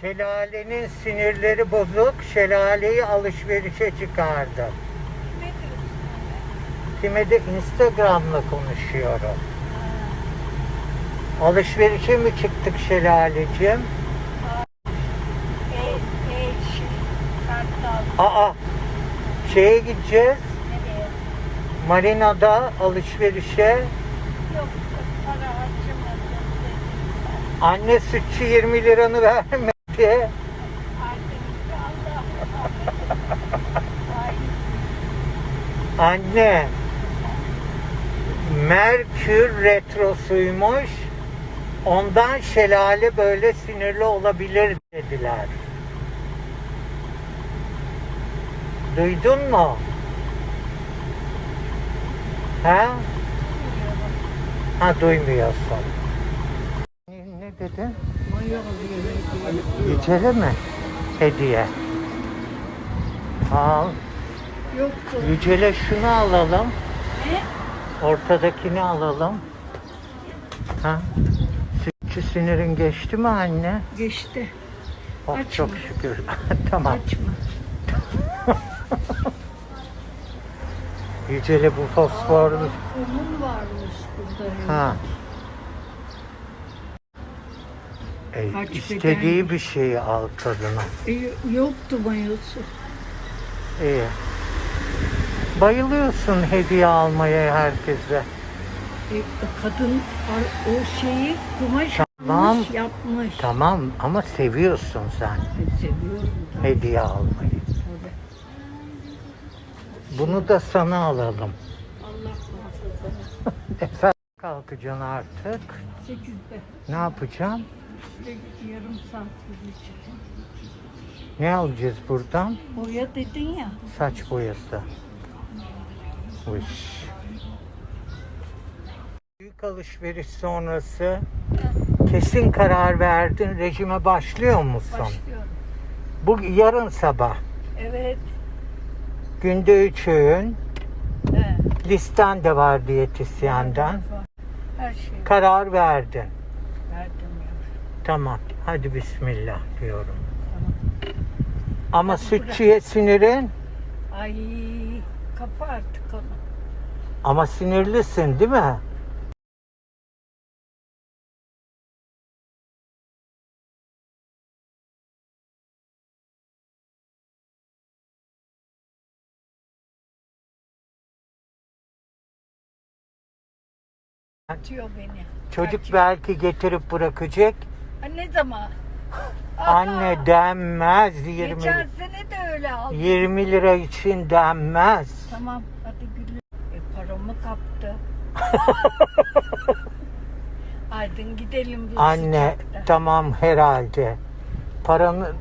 Şelalenin sinirleri bozuk. Şelaleyi alışverişe anne? Kime de Instagram'la konuşuyorum. Alışverişe mi çıktık şelalecim? Aa, şeye gideceğiz. Marina'da alışverişe. Yok para harcamadım. Anne sütçü 20 liranı vermedi. Ay, Anne, Merkür retrosuymuş. Ondan şelale böyle sinirli olabilir dediler. Duydun mu? Ha? Ha duymuyorsun. Ne, ne dedin? Yücele mi? Hediye. Al. Yoktu. Yücele şunu alalım. Ne? Ortadakini alalım. Ha? Sütçü sinirin geçti mi anne? Geçti. Oh, Açma. çok şükür. tamam. Açma. Yücele bu fosforlu. Kumun varmış burada. Ha. E, Kaç istediği beden? bir şeyi al kadına. E, yoktu mayosu. İyi. Bayılıyorsun hediye almaya herkese. E, kadın ar- o şeyi kumaş Tamam. almış yapmış. Tamam ama seviyorsun sen E, seviyorum da. hediye almayı. Tabii. Bunu da sana alalım. Allah muhafaza. Efendim kalkacaksın artık. Sekizde. Ne yapacaksın? Yarım saat. Ne alacağız buradan? Boya dedin ya. Saç boyası. Uş. Büyük alışveriş sonrası kesin karar verdin. Rejime başlıyor musun? Başlıyorum. Bu yarın sabah. Evet. Günde üç öğün. He. Listen de var diyetisyenden. Her şeyi Karar verdin. verdim ya. Tamam. Hadi bismillah diyorum. Tamam. Ama Hadi sütçüye sinirin. Ay kapa artık onu. Ama sinirlisin değil mi? Atıyor beni. Çocuk Kaç- belki getirip bırakacak. Ne zaman? Anne denmez 20 Geçen sene de öyle aldım. 20 lira için denmez. Tamam hadi gülüm. E, paramı kaptı. Aydın gidelim bu Anne sıcakta. tamam herhalde. Paranı